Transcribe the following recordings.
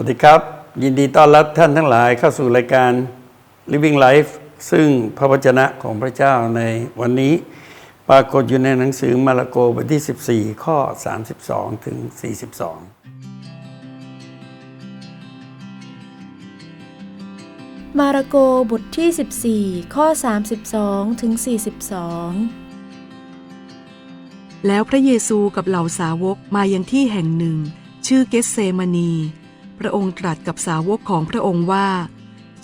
สวัสดีครับ ยินดีต้อนรับท่านทั้งหลายเข้าสู่รายการ Living Life ซึ่งพระวจนะของพระเจ้าในวันนี้ ปรากฏอยู่ในหนังสือมาระโกบทที่ 14 ข้อ 32 ถึง 42 มาระโกบทที่ 14 ข้อ 32 ถึง 42 แล้วพระเยซูกับเหล่าสาวกมายังที่แห่งหนึ่ง ชื่อเกสเซมานี พระองค์ตรัสกับสาวกของพระองค์ว่า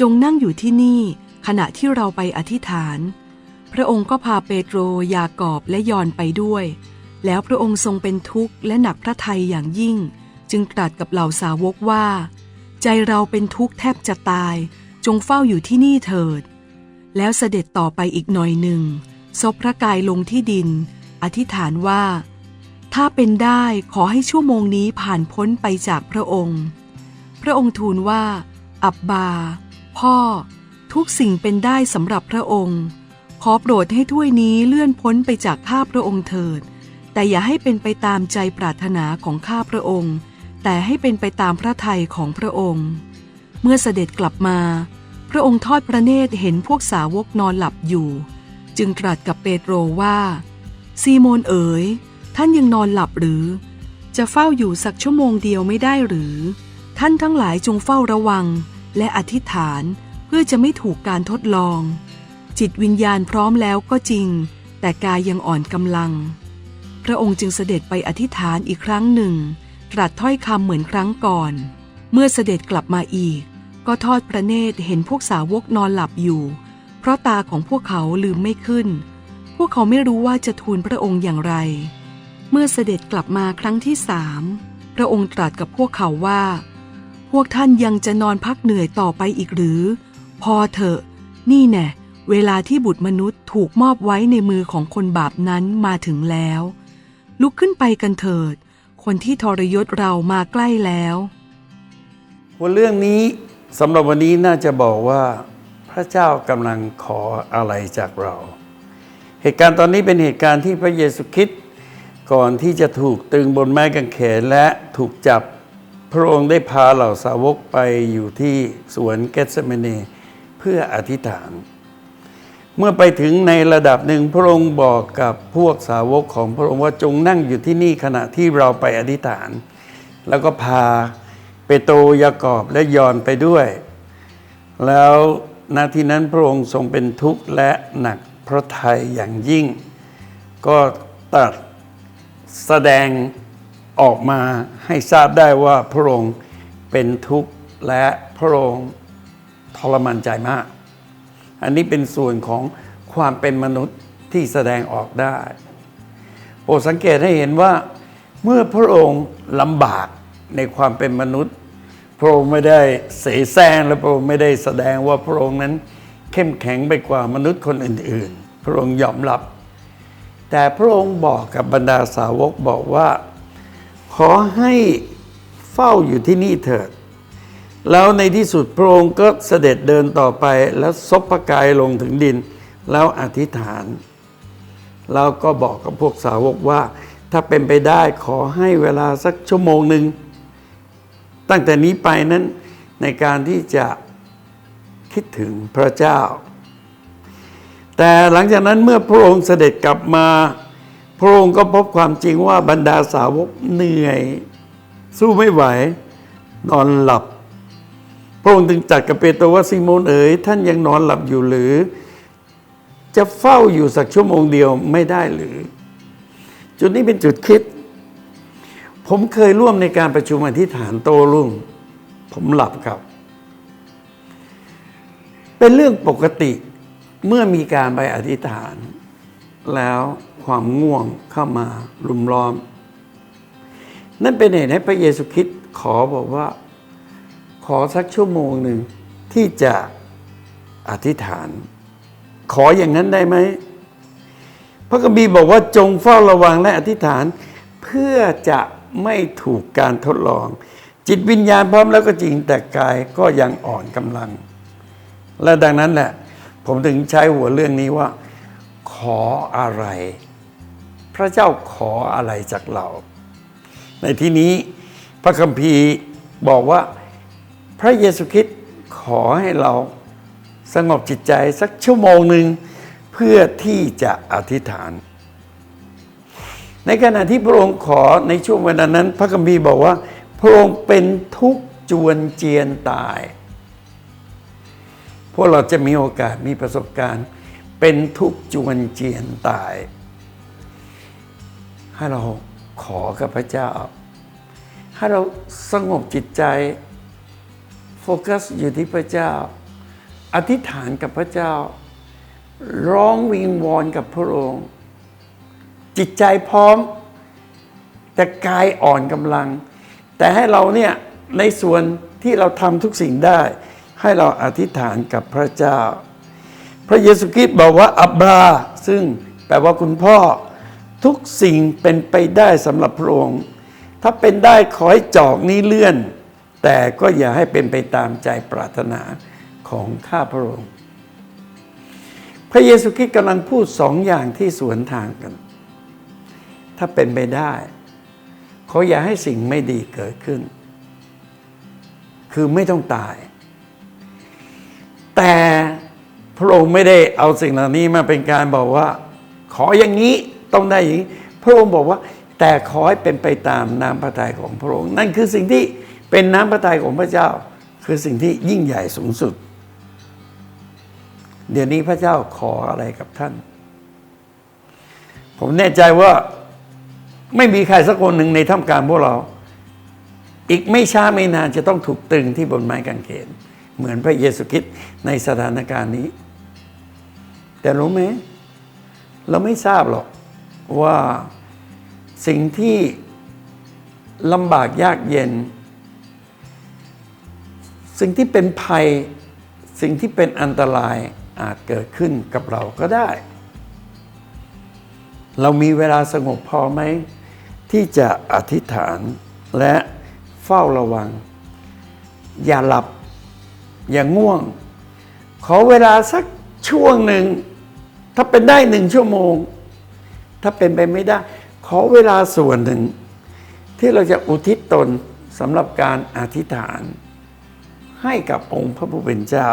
จงนั่งอยู่ที่นี่ ขณะที่เราไปอธิษฐาน พระองค์ก็พาเปโตร ยากอบและยอนไปด้วย แล้วพระองค์ทรงเป็นทุกข์และหนักพระทัยอย่างยิ่ง จึงตรัสกับเหล่าสาวกว่า ใจเราเป็นทุกข์แทบจะตาย จงเฝ้าอยู่ที่นี่เถิด แล้วเสด็จต่อไปอีกหน่อยหนึ่งซบพระกายลงที่ดิน อธิษฐานว่า ถ้าเป็นได้ขอให้ชั่วโมงนี้ผ่านพ้นไปจากพระองค์ พระองค์ทูลว่า อับบา พ่อ ทุกสิ่งเป็นได้สำหรับพระองค์ ขอโปรดให้ถ้วยนี้เลื่อนพ้นไปจากข้าพระองค์เถิด แต่อย่าให้เป็นไปตามใจปรารถนาของข้าพระองค์ แต่ให้เป็นไปตามพระทัยของพระองค์ เมื่อเสด็จกลับมา พระองค์ทอดพระเนตรเห็นพวกสาวกนอนหลับอยู่ จึงตรัสกับเปโตรว่า ซีโมนเอ๋ย ท่านยังนอนหลับหรือ จะเฝ้าอยู่สักชั่วโมงเดียวไม่ได้หรือ ท่านทั้งหลายจงเฝ้าระวังและอธิษฐานเพื่อจะไม่ถูกการทดลอง จิตวิญญาณพร้อมแล้วก็จริง แต่กายยังอ่อนกำลัง พระองค์จึงเสด็จไปอธิษฐานอีกครั้งหนึ่ง ตรัสถ้อยคำเหมือนครั้งก่อน เมื่อเสด็จกลับมาอีก ก็ทอดพระเนตรเห็นพวกสาวกนอนหลับอยู่ เพราะตาของพวกเขาลืมไม่ขึ้น พวกเขาไม่รู้ว่าจะทูลพระองค์อย่างไร เมื่อเสด็จกลับมาครั้งที่สามพระองค์ตรัสกับพวกเขาว่า พวกท่านยังจะนอนพักเหนื่อยต่อไปอีกหรือ พอเถอะ นี่แน่เวลาที่บุตรมนุษย์ถูกมอบไว้ในมือของคนบาปนั้นมาถึงแล้ว ลุกขึ้นไปกันเถิด คนที่ทรยศเรามาใกล้แล้วหัวเรื่องนี้สำหรับวันนี้น่าจะบอกว่าพระเจ้ากำลังขออะไรจากเรา เหตุการณ์ตอนนี้เป็นเหตุการณ์ที่พระเยซูคริสต์ก่อนที่จะถูกตึงบนไม้กางเขนและถูกจับ พระองค์ได้พาเหล่าสาวกไปอยู่ที่สวนเกตเมานีเพื่ออธิษฐาน เมื่อไปถึงในระดับหนึ่งพระองค์บอกกับพวกสาวกของพระองค์ว่าจงนั่งอยู่ที่นี่ขณะที่เราไปอธิษฐาน แล้วก็พาเปโตรยากอบและยอนไปด้วย แล้วนาทีนั้นพระองค์ทรงเป็นทุกข์และหนักพระทัยอย่างยิ่ง ก็ตรัสแสดง ออกมาให้ทราบได้ว่าพระองค์เป็นทุกข์และพระองค์ทรมานใจมาก อันนี้เป็นส่วนของความเป็นมนุษย์ที่แสดงออกได้ โปรดสังเกตให้เห็นว่าเมื่อพระองค์ลำบากในความเป็นมนุษย์ พระองค์ไม่ได้เสแสร้งและพระองค์ไม่ได้แสดงว่าพระองค์นั้น เข้มแข็งไปกว่ามนุษย์คนอื่น ๆ พระองค์ยอมรับ แต่พระองค์บอกกับบรรดาสาวกบอกว่า ขอให้เฝ้าอยู่ที่นี่เถิด แล้วในที่สุดพระองค์ก็เสด็จเดินต่อไปแล้วซบพระกายลงถึงดิน แล้วอธิษฐาน แล้วก็บอกกับพวกสาวกว่า ถ้าเป็นไปได้ขอให้เวลาสักชั่วโมงหนึ่ง ตั้งแต่นี้ไปนั้นในการที่จะคิดถึงพระเจ้า แต่หลังจากนั้นเมื่อพระองค์เสด็จกลับมา พระองค์ก็พบความจริงว่าบรรดาสาวกเหนื่อย สู้ไม่ไหว นอนหลับ พระองค์จึงจัดกับเปโตรว่าซิโมนเอ๋ยท่านยังนอนหลับอยู่หรือ จะเฝ้าอยู่สักชั่วโมงเดียวไม่ได้หรือ จุดนี้เป็นจุดคิด ผมเคยร่วมในการประชุมอธิษฐานโตรุ่ง ผมหลับครับ เป็นเรื่องปกติเมื่อมีการไปอธิษฐาน แล้วความง่วงเข้ามารุมล้อม นั่นเป็นเหตุให้พระเยซูคริสต์ขอบอกว่า ขอสักชั่วโมงหนึ่งที่จะอธิษฐาน ขออย่างนั้นได้ไหมพระคัมภีบอกว่าจงเฝ้าระวังและอธิษฐาน เพื่อจะไม่ถูกการทดลอง จิตวิญญาณพร้อมแล้วก็จริงแต่กายก็ยังอ่อนกำลัง และดังนั้นแหละ ผมถึงใช้หัวเรื่องนี้ว่า ออะไร พระเจ้าขออะไรจากเรา ในที่นี้พระคัมภีร์บอกว่าพระเยซูคริสต์ขอให้เราสงบจิตใจสักชั่วโมงหนึ่งเพื่อที่จะอธิษฐาน ในขณะที่พระองค์ขอในช่วงเวลานั้น พระคัมภีร์บอกว่า พระองค์เป็นทุกข์จวนเจียนตาย พวกเราจะมีโอกาสมีประสบการณ์ เป็นทุกข์จวนเจียนตาย ให้เราขอกับพระเจ้า ให้เราสงบจิตใจ โฟกัสอยู่ที่พระเจ้า อธิษฐานกับพระเจ้า ร้องวิงวอนกับพระองค์ จิตใจพร้อม แต่กายอ่อนกำลัง แต่ให้เราเนี่ยในส่วนที่เราทำทุกสิ่งได้ ให้เราอธิษฐานกับพระเจ้า พระเยซูคริสต์บอกว่าอับราซึ่งแปลว่าคุณพ่อ ทุกสิ่งเป็นไปได้สำหรับพระองค์ ถ้าเป็นได้ขอให้จอกนี้เลื่อน แต่ก็อย่าให้เป็นไปตามใจปรารถนาของข้าพระองค์ พระเยซูคริสต์กำลังพูดสองอย่างที่สวนทางกัน ถ้าเป็นไปได้เขาอย่าให้สิ่งไม่ดีเกิดขึ้น คือไม่ต้องตาย แต่ พระองค์ไม่ได้เอาสิ่งเหล่านี้มาเป็นการบอกว่า ขออย่างนี้ต้องได้อย่างนี้พระองค์บอกว่า แต่ขอให้เป็นไปตามน้ำพระทัยของพระองค์ นั่นคือสิ่งที่เป็นน้ำพระทัยของพระเจ้า คือสิ่งที่ยิ่งใหญ่สูงสุด เดี๋ยวนี้พระเจ้าขออะไรกับท่าน ผมแน่ใจว่าไม่มีใครสักคนหนึ่งในท่ามกลางพวกเรา อีกไม่ช้าไม่นานจะต้องถูกตึงที่บนไม้กางเขน เหมือนพระเยซูคริสต์ในสถานการณ์นี้ แต่รู้ไหมเราไม่ทราบหรอกว่าสิ่งที่ลำบากยากเย็น สิ่งที่เป็นภัย สิ่งที่เป็นอันตรายอาจเกิดขึ้นกับเราก็ได้ เรามีเวลาสงบพอไหม ที่จะอธิษฐานและเฝ้าระวัง อย่าหลับ อย่างง่วง ขอเวลาสักช่วงหนึ่ง ถ้าเป็นได้หนึ่งชั่วโมง ถ้าเป็นไปไม่ได้ ขอเวลาส่วนหนึ่ง ที่เราจะอุทิศตนสำหรับการอธิษฐาน ให้กับองค์พระผู้เป็นเจ้า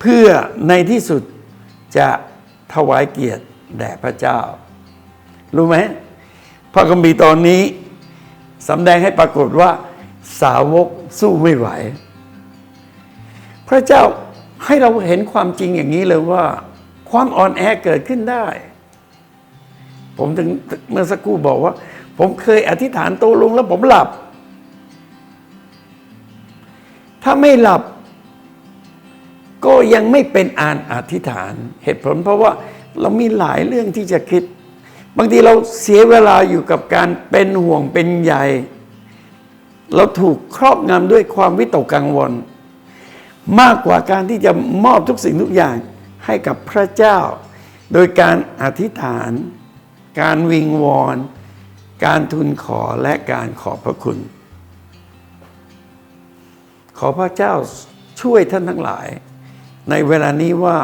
เพื่อในที่สุดจะถวายเกียรติแด่พระเจ้า รู้ไหมพระคัมภีร์ตอนนี้สำแดงให้ปรากฏว่าสาวกสู้ไม่ไหว พระเจ้าให้เราเห็นความจริงอย่างนี้เลยว่า ความอ่อนแอเกิดขึ้นได้ ผมถึงเมื่อสักครู่บอกว่า ผมเคยอธิษฐานโตลงแล้วผมหลับ ถ้าไม่หลับ ก็ยังไม่เป็นอ่านอธิษฐาน เหตุผลเพราะว่าเรามีหลายเรื่องที่จะคิด บางทีเราเสียเวลาอยู่กับการเป็นห่วงเป็นใยเราถูกครอบงำด้วยความวิตกกังวล มากกว่าการที่จะมอบทุกสิ่งทุกอย่างให้กับพระเจ้า โดยการอธิษฐาน การวิงวอน การทูลขอและการขอบพระคุณ ขอพระเจ้าช่วยท่านทั้งหลาย ในเวลานี้ว่า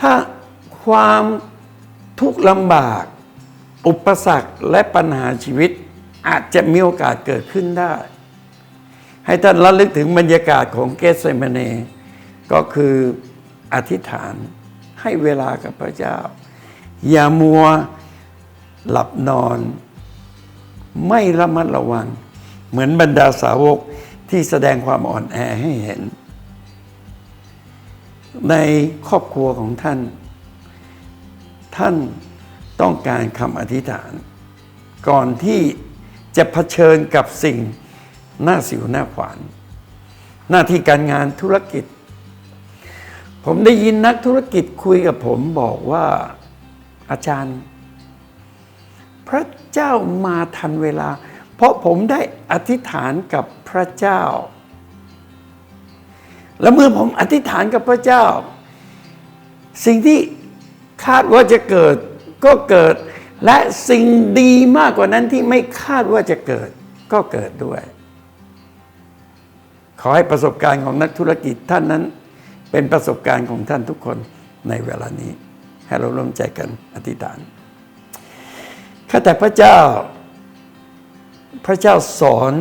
ถ้าความทุกข์ลำบาก อุปสรรคและปัญหาชีวิตอาจจะมีโอกาสเกิดขึ้นได้ ให้ท่านระลึกถึงบรรยากาศของเกสเซมเนก็คืออธิษฐานให้เวลากับพระเจ้า อย่ามัวหลับนอน ไม่ระมัดระวัง เหมือนบรรดาสาวกที่แสดงความอ่อนแอให้เห็น ในครอบครัวของท่าน ท่านต้องการคำอธิษฐาน ก่อนที่จะเผชิญกับสิ่ง หน้าสิวหน้าขวาน หน้าที่การงานธุรกิจ ผมได้ยินนักธุรกิจคุยกับผมบอกว่าอาจารย์ พระเจ้ามาทันเวลา เพราะผมได้อธิษฐานกับพระเจ้า แล้วเมื่อผมอธิษฐานกับพระเจ้า สิ่งที่คาดว่าจะเกิดก็เกิดและสิ่งดีมากกว่านั้นที่ไม่คาดว่าจะเกิดก็เกิดด้วย ขอให้ประสบการณ์ของนักธุรกิจท่านนั้น เป็นประสบการณ์ของท่านทุกคนในเวลานี้ ให้เราร่วมใจกันอธิษฐานข้าแต่พระเจ้า พระเจ้าสอน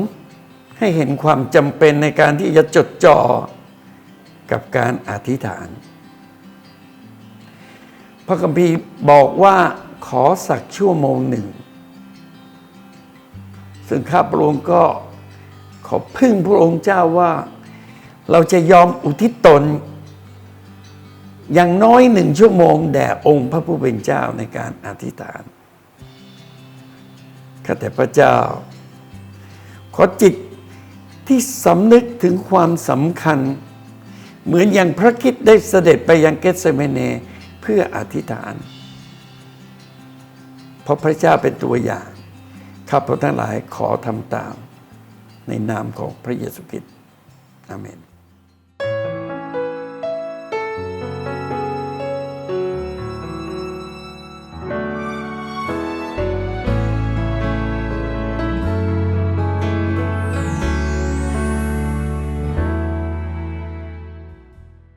ให้เห็นความจำเป็นในการที่จะจดจ่อกับการอธิษฐาน พระคัมภีร์บอกว่าขอสักชั่วโมงหนึ่ง ซึ่งข้าพระองค์ก็ ขอพึ่งพระองค์เจ้าว่า เราจะยอมอุทิศตน อย่างน้อยหนึ่งชั่วโมง แด่องค์พระผู้เป็นเจ้าในการอธิษฐานข้าแต่พระเจ้า ขอจิตที่สำนึกถึงความสำคัญ เหมือนอย่างพระคิดได้เสด็จไปยังเกตเซเมเนเพื่ออธิษฐาน เพราะพระเจ้าเป็นตัวอย่าง ข้าพเจ้าทั้งหลายขอทำตาม ในนามของพระเยซูคริสต์อาเมน